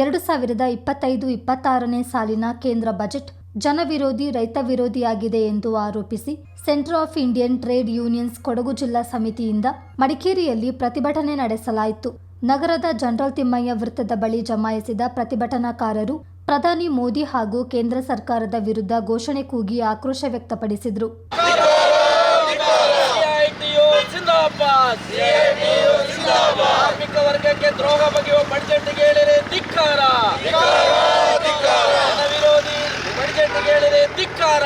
ಎರಡು ಸಾವಿರದ ಇಪ್ಪತ್ತೈದು ಇಪ್ಪತ್ತಾರನೇ ಸಾಲಿನ ಕೇಂದ್ರ ಬಜೆಟ್ ಜನವಿರೋಧಿ ರೈತ ವಿರೋಧಿಯಾಗಿದೆ ಎಂದು ಆರೋಪಿಸಿ Centre of Indian Trade Unions Kodagu ಜಿಲ್ಲಾ ಸಮಿತಿಯಿಂದ ಮಡಿಕೇರಿಯಲ್ಲಿ ಪ್ರತಿಭಟನೆ ನಡೆಸಲಾಯಿತು. ನಗರದ ಜನರಲ್ ತಿಮ್ಮಯ್ಯ ವೃತ್ತದ ಬಳಿ ಜಮಾಯಿಸಿದ ಪ್ರತಿಭಟನಾಕಾರರು ಪ್ರಧಾನಿ ಮೋದಿ ಹಾಗೂ ಕೇಂದ್ರ ಸರ್ಕಾರದ ವಿರುದ್ಧ ಘೋಷಣೆ ಕೂಗಿ ಆಕ್ರೋಶ ವ್ಯಕ್ತಪಡಿಸಿದರು. ಜಿಂದಾಬಾದ್ ವರ್ಗಕ್ಕೆ ದ್ರೋಹ ಬಗೆಯುವ ಬಡ್ಜೆಟ್ಗೆ ಹೇಳಿರೆ ಧಿಕ್ಕಾರ. ಜನ ವಿರೋಧಿ ಬಡ್ಜೆಟ್ಗೆ ಹೇಳಿರೆ ಧಿಕ್ಕಾರ.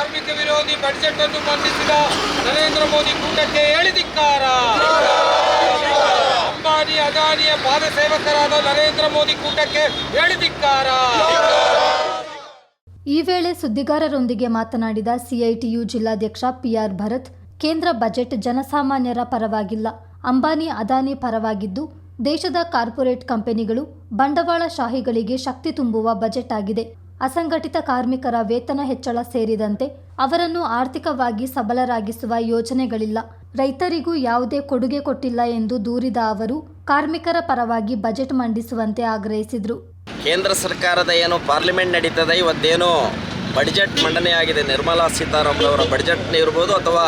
ಕಾರ್ಮಿಕ ವಿರೋಧಿ ಬಜೆಟ್ ಅನ್ನು ಮಂಡಿಸಿದ ನರೇಂದ್ರ ಮೋದಿ ಕೂಟಕ್ಕೆ ಹೇಳಿದಿಕ್ಕಾರ ಅಂಬಾನಿ ಅದಾನಿಯ ಪಾದ ಸೇವಕರಾದ ನರೇಂದ್ರ ಮೋದಿ ಕೂಟಕ್ಕೆ ಹೇಳಿದಿಕ್ಕಾರ ಈ ವೇಳೆ ಸುದ್ದಿಗಾರರೊಂದಿಗೆ ಮಾತನಾಡಿದ ಸಿಐಟಿಯು ಜಿಲ್ಲಾಧ್ಯಕ್ಷ ಪಿಆರ್ ಭರತ್, ಕೇಂದ್ರ ಬಜೆಟ್ ಜನಸಾಮಾನ್ಯರ ಪರವಾಗಿಲ್ಲ. ಅಂಬಾನಿ, ಅದಾನಿ ಪರವಾಗಿದ್ದು, ದೇಶದ ಕಾರ್ಪೊರೇಟ್ ಕಂಪನಿಗಳು ಬಂಡವಾಳಶಾಹಿಗಳಿಗೆ ಶಕ್ತಿ ತುಂಬುವ ಬಜೆಟ್ ಆಗಿದೆ. ಅಸಂಘಟಿತ ಕಾರ್ಮಿಕರ ವೇತನ ಹೆಚ್ಚಳ ಸೇರಿದಂತೆ ಅವರನ್ನು ಆರ್ಥಿಕವಾಗಿ ಸಬಲರಾಗಿಸುವ ಯೋಜನೆಗಳಿಲ್ಲ. ರೈತರಿಗೂ ಯಾವುದೇ ಕೊಡುಗೆ ಕೊಟ್ಟಿಲ್ಲ ಎಂದು ದೂರಿದ ಅವರು, ಕಾರ್ಮಿಕರ ಪರವಾಗಿ ಬಜೆಟ್ ಮಂಡಿಸುವಂತೆ ಆಗ್ರಹಿಸಿದರು. ಕೇಂದ್ರ ಸರ್ಕಾರದ ಏನು ಪಾರ್ಲಿಮೆಂಟ್ ನಡೀತದೆ, ಇವತ್ತೇನು ಬಡ್ಜೆಟ್ ಮಂಡನೆಯಾಗಿದೆ ನಿರ್ಮಲಾ ಸೀತಾರಾಮನ್ ಅವರ ಬಡ್ಜೆಟ್ ಇರ್ಬೋದು ಅಥವಾ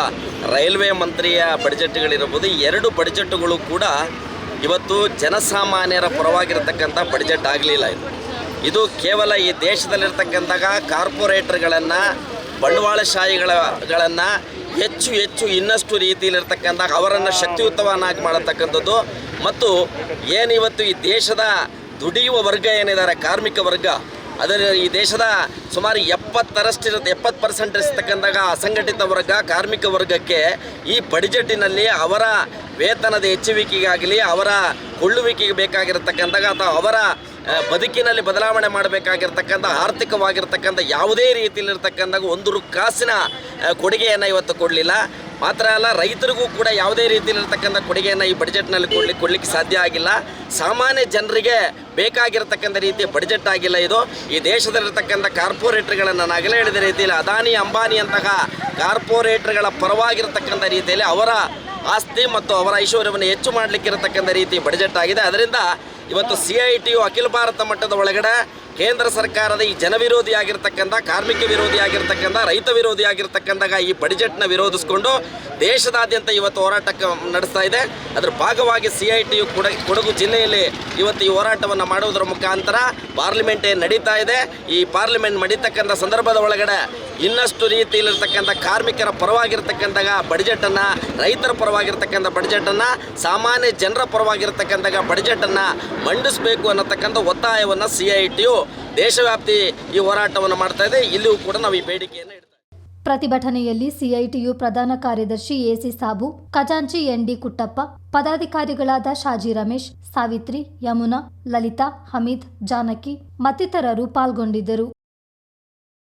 ರೈಲ್ವೆ ಮಂತ್ರಿಯ ಬಡ್ಜೆಟ್ಗಳಿರ್ಬೋದು ಎರಡು ಬಡ್ಜೆಟ್ಗಳು ಕೂಡ ಇವತ್ತು ಜನಸಾಮಾನ್ಯರ ಪರವಾಗಿರತಕ್ಕಂಥ ಬಡ್ಜೆಟ್ ಆಗಲಿಲ್ಲ ಇದು. ಇದು ಕೇವಲ ಈ ದೇಶದಲ್ಲಿರ್ತಕ್ಕಂತಹ ಕಾರ್ಪೊರೇಟರ್ಗಳನ್ನು, ಬಂಡವಾಳಶಾಹಿಗಳಗಳನ್ನು ಹೆಚ್ಚು ಹೆಚ್ಚು ಇನ್ನಷ್ಟು ರೀತಿಯಲ್ಲಿರ್ತಕ್ಕಂಥ ಅವರನ್ನು ಶಕ್ತಿಯುತವನ್ನಾಗಿ ಮಾಡತಕ್ಕಂಥದ್ದು. ಮತ್ತು ಏನು ಇವತ್ತು ಈ ದೇಶದ ದುಡಿಯುವ ವರ್ಗ ಏನಿದ್ದಾರೆ, ಕಾರ್ಮಿಕ ವರ್ಗ, ಅದರ ಈ ದೇಶದ ಸುಮಾರು ಎಪ್ಪತ್ತರಷ್ಟಿರುತ್ತೆ ಎಪ್ಪತ್ತು ಪರ್ಸೆಂಟ್ ಇರ್ತಕ್ಕಂಥ ಅಸಂಘಟಿತ ವರ್ಗ, ಕಾರ್ಮಿಕ ವರ್ಗಕ್ಕೆ ಈ ಬಡ್ಜೆಟಿನಲ್ಲಿ ಅವರ ವೇತನದ ಹೆಚ್ಚುವಿಕೆಗಾಗಲಿ, ಅವರ ಕೊಳ್ಳುವಿಕೆಗೆ ಬೇಕಾಗಿರತಕ್ಕಂಥ ಅಥವಾ ಅವರ ಬದುಕಿನಲ್ಲಿ ಬದಲಾವಣೆ ಮಾಡಬೇಕಾಗಿರ್ತಕ್ಕಂಥ, ಆರ್ಥಿಕವಾಗಿರ್ತಕ್ಕಂಥ ಯಾವುದೇ ರೀತಿಯಲ್ಲಿರ್ತಕ್ಕಂಥ ಒಂದು ಕಾಸಿನ ಕೊಡುಗೆಯನ್ನು ಇವತ್ತು ಕೊಡಲಿಲ್ಲ. ಮಾತ್ರ ಅಲ್ಲ, ರೈತರಿಗೂ ಕೂಡ ಯಾವುದೇ ರೀತಿಯಲ್ಲಿರ್ತಕ್ಕಂಥ ಕೊಡುಗೆಯನ್ನು ಈ ಬಡ್ಜೆಟ್ನಲ್ಲಿ ಕೊಡ್ಲಿಕ್ಕೆ ಕೊಡಲಿಕ್ಕೆ ಸಾಧ್ಯ ಆಗಿಲ್ಲ. ಸಾಮಾನ್ಯ ಜನರಿಗೆ ಬೇಕಾಗಿರ್ತಕ್ಕಂಥ ರೀತಿಯ ಬಡ್ಜೆಟ್ ಆಗಿಲ್ಲ ಇದು. ಈ ದೇಶದಲ್ಲಿರ್ತಕ್ಕಂಥ ಕಾರ್ಪೊರೇಟರ್ಗಳನ್ನು ನಾನು ಆಗಲೇ ಹೇಳಿದ ರೀತಿಯಲ್ಲಿ ಅದಾನಿ, ಅಂಬಾನಿ ಅಂತಹ ಕಾರ್ಪೊರೇಟರ್ಗಳ ಪರವಾಗಿರ್ತಕ್ಕಂಥ ರೀತಿಯಲ್ಲಿ ಅವರ ಆಸ್ತಿ ಮತ್ತು ಅವರ ಐಶ್ವರ್ಯವನ್ನು ಹೆಚ್ಚು ಮಾಡಲಿಕ್ಕಿರತಕ್ಕಂಥ ರೀತಿ ಬಡ್ಜೆಟ್ ಆಗಿದೆ. ಅದರಿಂದ ಇವತ್ತು ಸಿ ಐ ಟಿ ಯು ಅಖಿಲ ಭಾರತ ಮಟ್ಟದ ಒಳಗಡೆ ಕೇಂದ್ರ ಸರ್ಕಾರದ ಈ ಜನವಿರೋಧಿ ಆಗಿರ್ತಕ್ಕಂಥ ಕಾರ್ಮಿಕ ವಿರೋಧಿ ಆಗಿರ್ತಕ್ಕಂಥ ರೈತ ವಿರೋಧಿ ಆಗಿರ್ತಕ್ಕಂಥ ಈ ಬಡ್ಜೆಟ್ನ ವಿರೋಧಿಸಿಕೊಂಡು ದೇಶದಾದ್ಯಂತ ಇವತ್ತು ಹೋರಾಟಕ್ಕೆ ನಡೆಸ್ತಾ ಇದೆ. ಅದರ ಭಾಗವಾಗಿ ಸಿ ಐ ಟಿ ಯು ಕೊಡ, ಕೊಡಗು ಜಿಲ್ಲೆಯಲ್ಲಿ ಇವತ್ತು ಈ ಹೋರಾಟವನ್ನು ಮಾಡುವುದರ ಮುಖಾಂತರ ಪಾರ್ಲಿಮೆಂಟ್ ನಡೀತಾ ಇದೆ. ಈ ಪಾರ್ಲಿಮೆಂಟ್ ನಡೀತಕ್ಕಂಥ ಸಂದರ್ಭದ ಒಳಗಡೆ ಇನ್ನಷ್ಟು ರೀತಿಯಲ್ಲಿರ್ತಕ್ಕಂಥ ಕಾರ್ಮಿಕರ ಪರವಾಗಿರ್ತಕ್ಕಂಥ ಬಡ್ಜೆಟನ್ನು ರೈತರ ಪರವಾಗಿರ್ತಕ್ಕಂಥ ಬಡ್ಜೆಟನ್ನು ಸಾಮಾನ್ಯ ಜನರ ಪರವಾಗಿರ್ತಕ್ಕಂಥ ಬಡ್ಜೆಟನ್ನು ಮಂಡಿಸಬೇಕು ಅನ್ನತಕ್ಕಂಥ ಒತ್ತಾಯವನ್ನು ಸಿ ಐ ಟಿ ಯು ದೇಶವ್ಯಾಪ್ತಿ ಈ ಹೋರಾಟವನ್ನು ಮಾಡ್ತಾ ಇದೆ. ಇಲ್ಲಿಯೂ ಕೂಡ ನಾವು ಈ ಬೇಡಿಕೆಯನ್ನು ಪ್ರತಿಭಟನೆಯಲ್ಲಿ ಸಿಐಟಿಯು ಪ್ರಧಾನ ಕಾರ್ಯದರ್ಶಿ ಎಸಿ ಸಾಬು, ಖಜಾಂಚಿ ಎನ್ಡಿ ಕುಟ್ಟಪ್ಪ, ಪದಾಧಿಕಾರಿಗಳಾದ ಶಾಜಿ ರಮೇಶ್, ಸಾವಿತ್ರಿ, ಯಮುನಾ, ಲಲಿತಾ, ಹಮೀದ್, ಜಾನಕಿ ಮತ್ತಿತರರು ಪಾಲ್ಗೊಂಡಿದ್ದರು.